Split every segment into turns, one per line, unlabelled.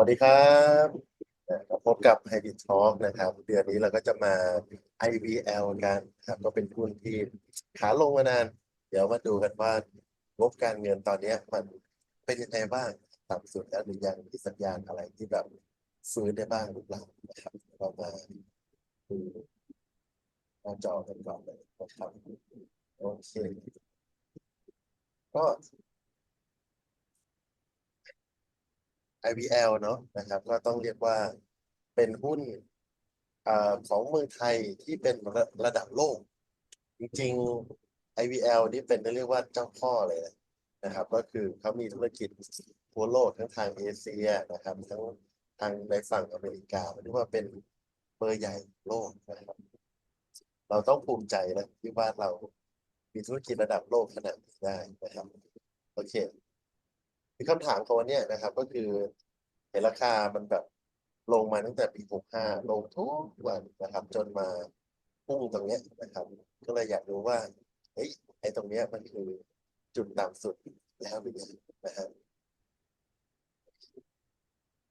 วัสดีครับพบกับ Hybrid Talk นะครับ เดือนนี้เราก็จะมา IVL กันครับก็เป็นหุ้นที่ขาลงมานาน เดี๋ยวมาดูกันว่างบการเงินตอนนี้มันเป็นยังไงบ้างต่ำสุดแล้วหรือยังมีสัญญาณอะไรที่แบบฟื้นได้บ้างหรือเปล่านะครับเรามาดูหน้าจอกันก่อนเลยนะครับโอเคก็ IVL เนาะนะครับ ก็ต้องเรียกว่าเป็นหุ้นอของเมืองไทยที่เป็นระระดับโลก จริงๆ IVL นี่เป็นเรียกว่าเจ้าพ่อเลยนะครับ ก็คือเขามีธุรกิจทั่วโลกทั้งทางเอเชียนะครับทั้งทางในฝั่งอเมริกาเรียกว่าเป็นเบอร์ใหญ่โลกนะครับ เราต้องภูมิใจนะที่ว่าเรามีธุรกิจระดับโลกขนาดนี้ได้นะครับ โอเค คือคำถามของวันเนี้ยนะครับ ก็คือเห็นราคามันแบบลงมาตั้งแต่ปี 65 ลงทุกวันนะครับ จนมาพุ่งตรงเนี้ยนะครับ ก็เลยอยากรู้ว่าเฮ้ยไอ้ตรงเนี้ยมันคือจุดต่ำสุดแล้วหรือยังนะครับ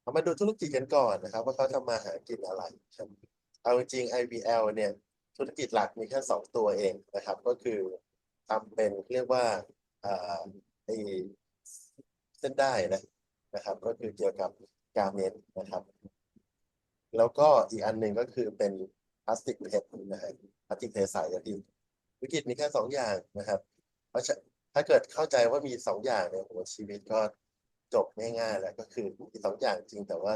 เอามาดูธุรกิจกันก่อนนะครับ ว่าเขาทำมาหากินอะไรครับเอาจริง IVL เนี่ย ธุรกิจหลักมีแค่สองตัวเองนะครับ ก็คือทำเป็นเรียกว่าอ่าไอ ส้นได้นะนะครับ ก็คือเกี่ยวกับการเมนนะครับ แล้วก็อีกอันหนึ่งก็คือเป็นพลาสติกเพชรนะฮะพลาสติกเทใสอย่างที่วิกฤตมีแค่สองอย่างนะครับ เพราะถ้าเกิดเข้าใจว่ามีสองอย่างเนี่ยโหชีวิตก็จบง่ายๆแล้วก็คือมีสองอย่างจริงแต่ว่า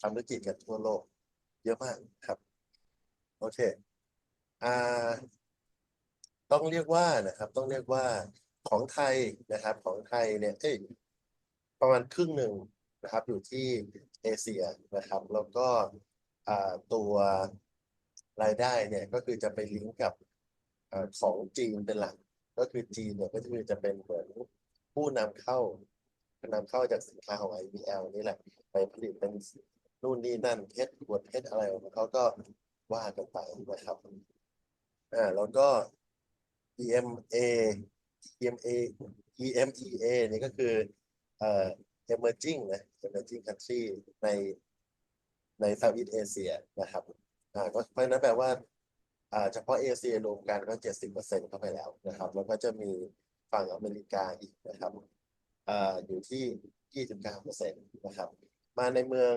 ทำธุรกิจกันทั่วโลก เยอะมากครับ โอเคอ่าต้องเรียกว่านะครับ ต้องเรียกว่าของไทยนะครับ ของไทยเนี่ยเอ้ย ประมาณครึ่งหนึ่งนะครับอยู่ที่เอเชียนะครับ แล้วก็ตัวรายได้เนี่ยก็คือจะไปลิงก์กับอของจีนเป็นหลัก ก็คือจีนเนี่ยก็คือจะเป็นเหมือนผู้นำเข้านำเข้าจากสินค้าของ IVL นี่แหละ ไปผลิตเป็นนู่นนี่นั่นเพชรขวดเพชรอะไรของเขาก็ว่ากันไปนะครับอ่าแล้วก็ EMA EMA EMEA นี่ก็คือ เอ่อ emerging นะ emerging country ในใน Southeast Asia นะครับอ่าก็เพราะฉะนั้นแปลว่าอ่าเฉพาะเอเชียรวมกันก็เจ็ดสิบเปอร์เซ็นต์เข้าไปแล้วนะครับ แล้วก็จะมีฝั่งอเมริกาอีกนะครับอ่าอยู่ที่ยี่สิบเก้าเปอร์เซ็นต์นะครับ มาในเมือง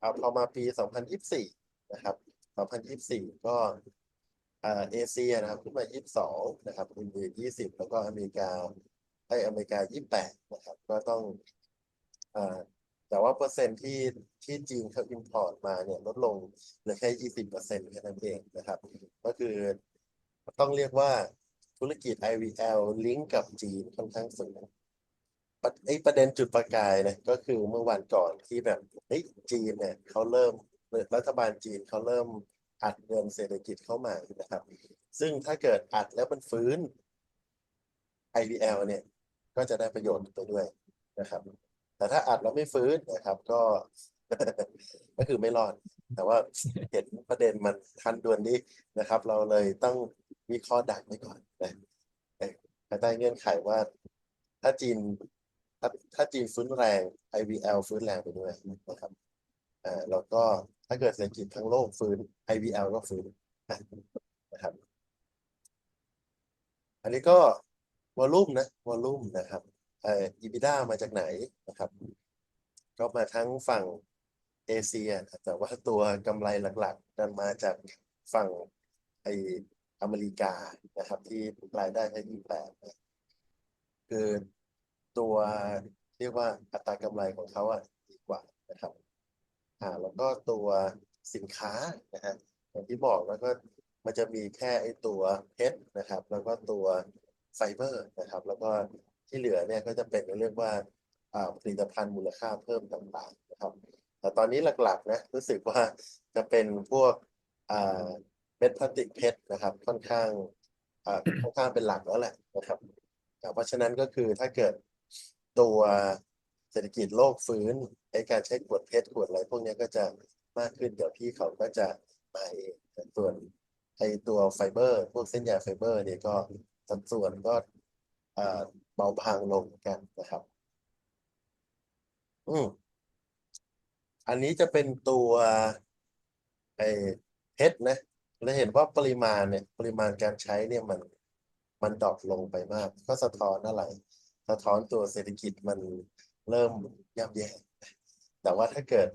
เอาพอมาปีสองพันยี่สิบสี่นะครับสองพันยี่สิบสี่ก็อ่าเอเชียนะครับขึ้นมา 22 นะครับอินเดีย 20 แล้วก็อเมริกา ไออเมริกา 28 นะครับ ก็ต้องอ่าแต่ว่าเปอร์เซ็นต์ที่ที่จีนเขาอิมพอร์ตมาเนี่ยลดลงเหลือแค่ 20เปอร์เซ็นต์แค่นั้นเองนะครับ ก็คือต้องเรียกว่าธุรกิจ IVL ลิงก์กับจีนค่อนข้างสูงไอ้ประเด็นจุดประกายเนี่ยก็คือเมื่อวันก่อนที่แบบเฮ้ยจีนเนี่ยเขาเริ่มรัฐบาลจีนเขาเริ่มอัดเงินเศรษฐกิจเข้ามานะครับ ซึ่งถ้าเกิดอัดแล้วมันฟื้น IVL เนี่ย ก็จะได้ประโยชน์ไปด้วยนะครับ แต่ถ้าอัดแล้วไม่ฟื้นนะครับ ก็ ก็คือไม่รอด แต่ว่าเห็นประเด็นมันทันด่วนนี้นะครับ เราเลยต้องวิเคราะห์ดักไว้ก่อนนะภายใต้เงื่อนไขว่า ถ้าจีนถ้าถ้าจีนฟื้นแรง IVL ฟื้นแรงไปด้วยนะครับเอ่าแล้วก็ถ้าเกิดเศรษฐกิจทั้งโลกฟื้น IVL ก็ฟื้นนะครับ อันนี้ก็ วอลลุ่มนะวอลลุ่มนะครับเอ่อ EBITDA มาจากไหนนะครับ ก็มาทั้งฝั่งเอเชีย แต่ว่าตัวกำไรหลักๆดันมาจากฝั่งไออเมริกานะครับ ที่รายได้แค่ยี่แปดคือตัวเรียกว่าอัตรากำไรของเขาอะดีกว่านะครับอ่าแล้วก็ตัวสินค้านะฮะอย่างที่บอกแล้วก็มันจะมีแค่ไอตัวเพชรนะครับ แล้วก็ตัว ไฟเบอร์นะครับ แล้วก็ที่เหลือเนี่ยก็จะเป็นเรียกว่าอ่าผลิตภัณฑ์มูลค่าเพิ่มต่างๆนะครับแต่ตอนนี้หลักๆนะรู้สึกว่าจะเป็นพวกอ่าเม็ดพลาสติกเพชรนะครับ ค่อนข้างอ่าค่อนข้างเป็นหลักแล้วแหละนะครับอ่าเพราะฉะนั้นก็คือถ้าเกิดตัวเศรษฐกิจโลกฟื้นไอการใช้ขวดเพชรขวดอะไรพวกนี้ก็จะมากขึ้นเดี๋ยวพี่เขาก็จะมาเองส่วนไอตัวไฟเบอร์ พวกเส้นใยไฟเบอร์เนี่ยก็ สัดส่วนก็เบาบางลงกันนะครับ อืมอันนี้จะเป็นตัวไอ้เพชรนะเราเห็นว่าปริมาณเนี่ยปริมาณการใช้เนี่ยมันมันดรอปลงไปมาก ก็สะท้อนอะไร สะท้อนตัวเศรษฐกิจมันเริ่มย่ำแย่ แต่ว่าถ้าเกิด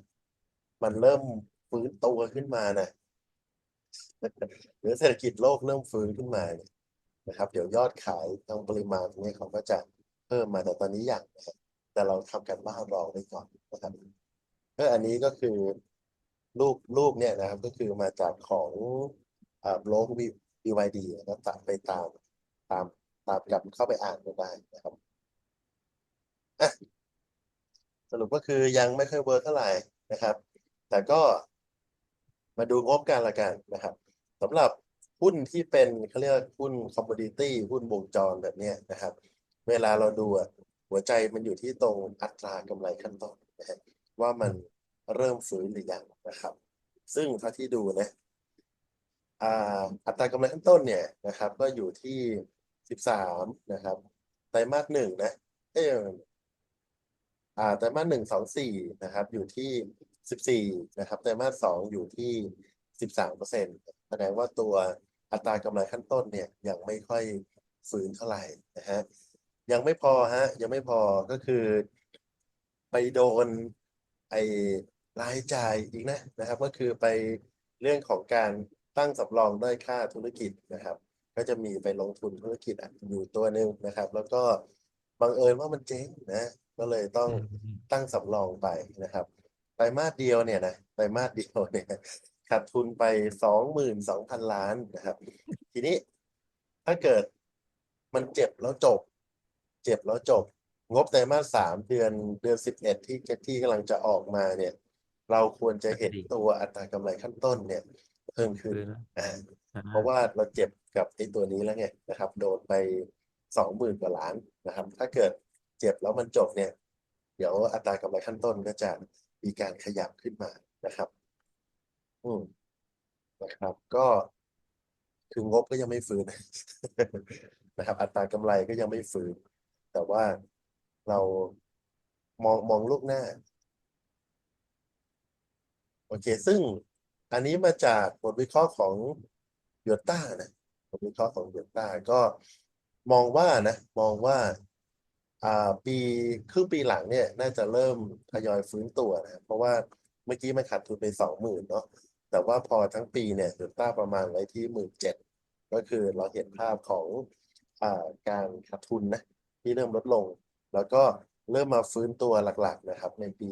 มันเริ่มฟื้นตัวขึ้นมานะหรือเศรษฐกิจโลกเริ่มฟื้นขึ้นมาเนี่ย นะครับ เดี๋ยวยอดขายทางปริมาณตรงนี้เขาก็จะเพิ่มมาแต่ตอนนี้อย่างนะครับแต่เราทำกันบ้านรองไว้ก่อนนะครับก็อันนี้ก็คือรูปรูปเนี่ยนะครับ ก็คือมาจากของอ่าบล็อก BYD นะครับตามไปตามตามตามกลับเข้าไปอ่านก็ได้นะครับสรุปก็คือยังไม่ค่อยเวิร์กเท่าไหร่นะครับ แต่ก็มาดูงบกันละกันนะครับสำหรับ หุ้นที่เป็นเขาเรียกหุ้นคอมมูนิตี้หุ้นวงจรแบบนี้นะครับ เวลาเราดูหัวใจมันอยู่ที่ตรงอัตรากำไรขั้นต้นนะฮะว่ามันเริ่มฟื้นหรือยังนะครับ ซึ่งเท่าที่ดูนะอัตรากำไรขั้นต้นเนี่ยนะครับ ก็อยู่ที่สิบสามนะครับไตรมาสหนึ่งนะเออ่าไตรมาสหนึ่งสองสี่นะครับ อยู่ที่สิบสี่นะครับไตรมาสสองอยู่ที่สิบสามเปอร์เซ็นต์แสดงว่าตัว อัตรากำไรขั้นต้นเนี่ยยังไม่ค่อยฟื้นเท่าไหร่นะฮะยังไม่พอฮะยังไม่พอก็คือ ไปโดนไอ้รายจ่ายอีกนะนะครับ ก็คือไปเรื่องของการตั้งสำรองด้อยค่าธุรกิจนะครับ ก็จะมีไปลงทุนธุรกิจอะอยู่ตัวหนึ่งนะครับ แล้วก็บังเอิญว่ามันเจ๊งนะก็เลยต้อง
อืม
ตั้งสำรองไปนะครับไตรมาสเดียวเนี่ยนะไตรมาสเดียวเนี่ย ขาดทุนไปสองหมื่นสองพันล้านนะครับ ทีนี้ถ้าเกิดมันเจ็บแล้วจบ เจ็บแล้วจบ งบไตรมาสสามเดือนเดือนสิบเอ็ดที่ที่กำลังจะออกมาเนี่ย เราควรจะเห็นตัวอัตรากำไรขั้นต้นเนี่ย เพิ่มขึ้น
ฟื้นแล้ว
อ่า
อ่า
เพราะว่าเราเจ็บกับไอ้ตัวนี้แล้วไงนะครับ โดนไปสองหมื่นกว่าล้านนะครับ ถ้าเกิดเจ็บแล้วมันจบเนี่ย เดี๋ยวอัตรากำไรขั้นต้นก็จะมีการขยับขึ้นมานะครับ อืมนะครับ ก็คืองบก็ยังไม่ฟื้น นะครับ อัตรากำไรก็ยังไม่ฟื้น แต่ว่าเรามองมองลูกหน้า โอเค ซึ่งอันนี้มาจากบทวิเคราะห์ของยูต้านะบทวิเคราะห์ของยูต้าก็มองว่านะ มองว่า อ่าปีครึ่งปีหลังเนี่ย น่าจะเริ่มทยอยฟื้นตัวนะ เพราะว่าเมื่อกี้มันขาดทุนไปสองหมื่นเนาะ แต่ว่าพอทั้งปีเนี่ยยูต้าประมาณไว้ที่หมื่นเจ็ดก็คือเราเห็นภาพของอาการขาดทุนนะที่เริ่มลดลง แล้วก็เริ่มมาฟื้นตัวหลักๆนะครับ ในปี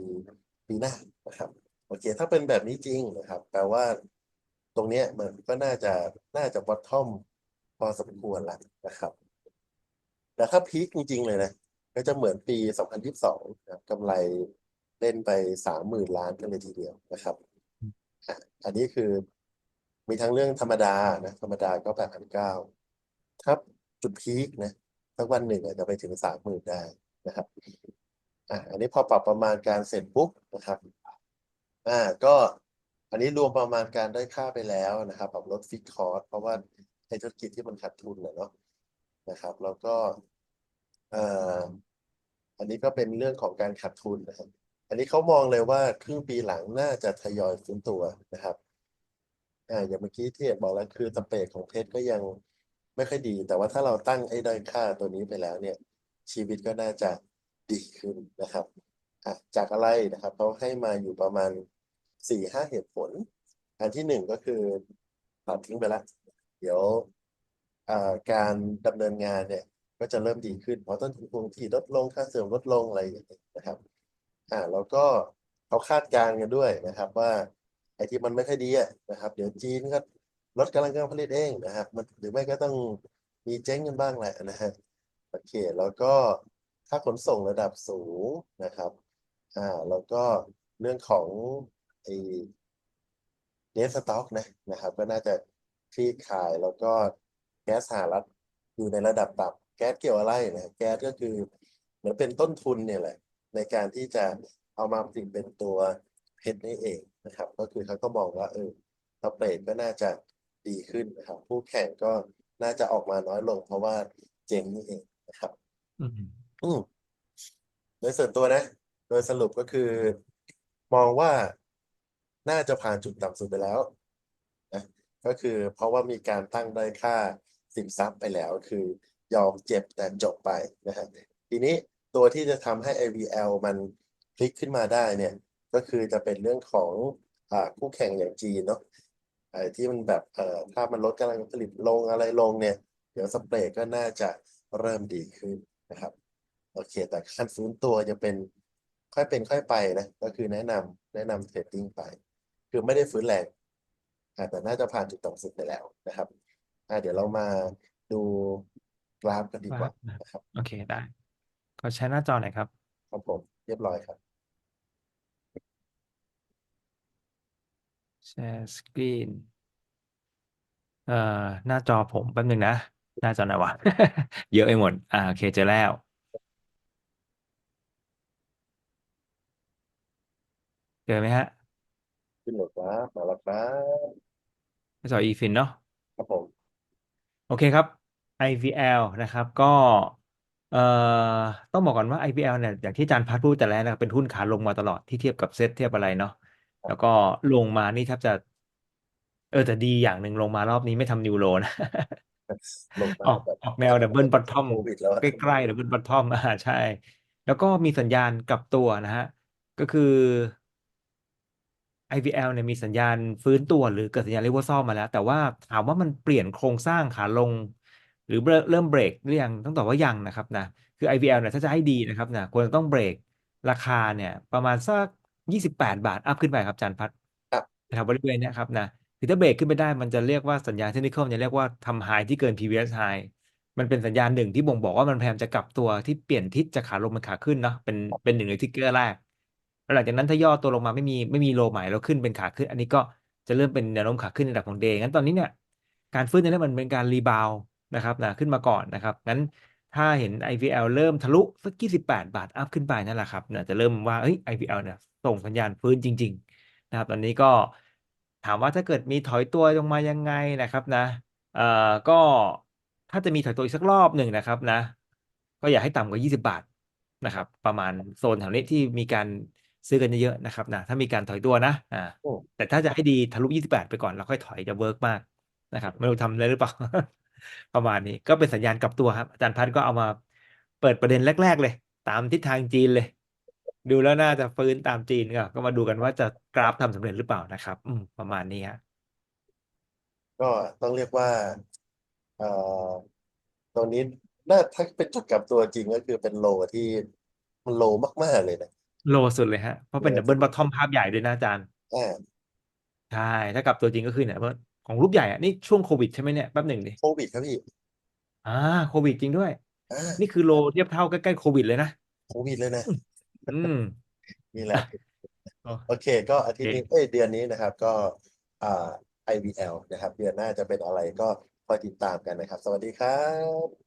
ปีหน้านะครับโอเค ถ้าเป็นแบบนี้จริงนะครับแปลว่าตรงเนี้ยมันก็น่าจะน่าจะบอททอมพอสมควรแล้วนะครับ แต่ถ้าพีคจริง ๆ เลยนะ ก็จะเหมือนปี 2022นะครับกำไรเล่นไป 30,000 ล้านกันเลยทีเดียวนะครับ อันนี้คือมีทั้งเรื่องธรรมดานะ ธรรมดาก็แปดพันเก้าถ้าจุดพีคนะสักวันหนึ่งอาจจะไปถึง30,000ได้นะครับอะอันนี้พอปรับประมาณการเสร็จปุ๊บนะครับอ่าก็อันนี้รวมประมาณการได้ค่าไปแล้วนะครับปรับลดฟิกคอร์สเพราะว่าในธุรกิจที่มันขาดทุนนะเนาะนะครับ แล้วก็เอ่ออันนี้ก็เป็นเรื่องของการขาดทุนนะครับ อันนี้เขามองเลยว่าครึ่งปีหลังน่าจะทยอยฟื้นตัวนะครับอ่าอย่างเมื่อกี้ที่บอกแล้วคือสเปกของเพชรก็ยังไม่ค่อยดี แต่ว่าถ้าเราตั้งไอ้ด้อยค่าตัวนี้ไปแล้วเนี่ย ชีวิตก็น่าจะดีขึ้นนะครับอะจากอะไรนะครับเขาให้มาอยู่ประมาณสี่ห้าเหตุผล อันที่หนึ่งก็คือตัดทิ้งไปแล้วเดี๋ยวอ่าการดำเนินงานเนี่ยก็จะเริ่มดีขึ้น เพราะต้นทุนคงที่ลดลงค่าเสื่อมลดลงอะไรอย่างเงี้ยนะครับ อ่าแล้วก็เขาคาดการณ์กันด้วยนะครับ ว่าไอ้ที่มันไม่ค่อยดีอะนะครับ เดี๋ยวจีนก็ลดกำลังการผลิตเองนะครับมันหรือไม่ก็ต้องมีเจ๊งกันบ้างแหละนะฮะโอเค แล้วก็ค่าขนส่งระดับสูงนะครับอ่าแล้วก็เรื่องของไอ้เนสต็อกนะนะครับ ก็น่าจะคลี่คลายแล้วก็แก๊สสหรัฐอยู่ในระดับต่ำแก๊สเกี่ยวอะไรนะแก๊สก็คือเหมือนเป็นต้นทุนเนี่ยแหละ ในการที่จะเอามาผลิตเป็นตัวเพชรนี่เองนะครับ ก็คือเขาก็มองว่าเออสเปรดก็น่าจะดีขึ้นนะครับผู้แข่งก็น่าจะออกมาน้อยลงเพราะว่าเจ๊งนี่เองนะครับ
อืม
อืมโดยส่วนตัวนะ โดยสรุปก็คือ มองว่าน่าจะผ่านจุดต่ำสุดไปแล้วนะก็คือเพราะว่ามีการตั้งได้ค่าสินทรัพย์ไปแล้ว คือยอมเจ็บแต่จบไปนะฮะทีนี้ ตัวที่จะทำให้ IVL มันพลิกขึ้นมาได้เนี่ย ก็คือจะเป็นเรื่องของอคู่แข่งอย่างจีนเนาะที่มันแบบถ้ามันลดกำลังผลิตลงอะไรลงเนี่ย เดี๋ยวสเปรดก็น่าจะเริ่มดีขึ้นนะครับ โอเค แต่ขั้นฟื้นตัวจะเป็นค่อยเป็นค่อยไปนะ ก็คือแนะนำแนะนำเทรดดิ้งไป คือไม่ได้ฟื้นแรงแต่น่าจะผ่านจุดต่ำสุดไปแล้วนะครับเดี๋ยวเรามาดูกราฟกันดีกว่านะครับ
โอเคได้ ขอใช้หน้าจอหน่อยครับ
ครับผมเรียบร้อยครับ
แชร์สกรีน เอ่อ หน้าจอผมแป๊บหนึงนะ หน้าจอไหนวะ เยอะไปหมด อ่าโอเคเจอแล้ว เจอไหมฮะ
ขึ้นเลยครับมาแล้วครับ
หน้าจอ eFin เนาะ
ครับผม
โอเคครับ IVL นะครับ ก็ เอ่อ ต้องบอกก่อนว่า IVL เนี่ย อย่างที่อาจารย์พัดพูดแต่แรกนะครับ เป็นหุ้นขาลงมาตลอด ที่เทียบกับเซ็ตเทียบอะไรเนาะ แล้วก็ลงมานี่แทบจะ เออ แต่ดีอย่างหนึ่งลงมารอบนี้ไม่ทำนิวโรนะ
ลง
อ
มา
อก
แบบ
ออกแนวดับเบิลบอททอม
โควิดแล้วอะ
ใกล้ๆดับเบิลบอททอมอ่าใช่ แล้วก็มีสัญญาณกลับตัวนะฮะ ก็คือ IVL เนี่ยมีสัญญาณฟื้นตัวหรือเกิดสัญญาณรีเวอร์ซอลมาแล้ว แต่ว่าถามว่ามันเปลี่ยนโครงสร้างขาลง หรือเริ่มเบรกหรือยังต้องตอบว่ายังนะครับนะคือ IVL เนี่ยถ้าจะให้ดีนะครับนะควรจะต้องเบรกราคาเนี่ย ประมาณสักยี่สิบแปดบาท อัพขึ้นไปครับอาจารย์พัด
ครับ
แถวบริเวณเนี้ยครับนะคือถ้าเบรกขึ้นไปได้มันจะเรียกว่าสัญญาณเทคนิคจะเรียกว่าทำไฮที่เกิน previous high มันเป็นสัญญาณหนึ่งที่บ่งบอกว่ามันพยายามจะกลับตัวที่เปลี่ยนทิศจากขาลงเป็นขาขึ้นเนาะเป็นเป็นหนึ่งในทิกเกอร์แรกแล้วหลังจากนั้นถ้าย่อตัวลงมาไม่มีไม่มีโลใหม่แล้วขึ้นเป็นขาขึ้น อันนี้ก็จะเริ่มเป็นแนวโน้มขาขึ้นในระดับของเดย์งั้นตอนนี้เนี่ยการฟื้นในนี้มันเป็นการรีบาว นะครับนะขึ้นมาก่อนนะครับงั้นถ้าเห็น IVL เริ่มทะลุสักยี่สิบแปดบาทอัพขึ้นไปนั่นแหละครับเนี่ยจะเริ่มว่าเอ้ย IVL เนี่ยส่งสัญญาณฟื้นจริง ๆ นะครับ ตอนนี้ก็ถามว่าถ้าเกิดมีถอยตัวลงมายังไงนะครับนะเอ่อก็ถ้าจะมีถอยตัวอีกสักรอบหนึ่งนะครับนะ ก็อย่าให้ต่ำกว่า 20 บาทนะครับ ประมาณโซนแถวนี้ที่มีการซื้อกันเยอะๆนะครับนะถ้ามีการถอยตัวนะอ่า
โอ้
แต่ถ้าจะให้ดีทะลุ 28 ไปก่อนแล้วค่อยถอยจะเวิร์กมากนะครับไม่รู้ทำได้หรือเปล่า ประมาณนี้ก็เป็นสัญญาณกลับตัวครับ อาจารย์พัดก็เอามาเปิดประเด็นแรก ๆ เลย ตามทิศทางจีนเลย ดูแล้วน่าจะฟื้นตามจีนก็ก็มาดูกันว่าจะกราฟทำสำเร็จหรือเปล่านะครับ อืมประมาณนี้ฮะ
ก็ต้องเรียกว่าเอ่อตรงนี้น่าถ้าเป็นจุดกลับตัวจริงก็คือเป็นโลที่มันโลมากๆเลยนะ
โลสุดเลยฮะเพราะเป็น
โล
ดับเบิลบอททอมภาพใหญ่ด้วยนะอาจารย์
อ่า
ใช่ ถ้ากลับตัวจริงก็คือเนี่ยเพราะ ของรูปใหญ่อะนี่ช่วงโควิดใช่ไหมเนี่ยแป๊บหนึ่งดิ
โควิดครับพี่
อ่าโควิดจริงด้วย
อ่า
นี่คือโลเทียบเท่าใกล้ๆโควิดเลยนะ
โควิดเลยนะ
อืม
นี่แหละ
โอ้
โอเค ก็อาทิตย์
โอเค
นี้เอ้ยเดือนนี้นะครับ ก็อ่า IVL นะครับ เดือนหน้าจะเป็นอะไรก็คอยติดตามกันนะครับ สวัสดีครับ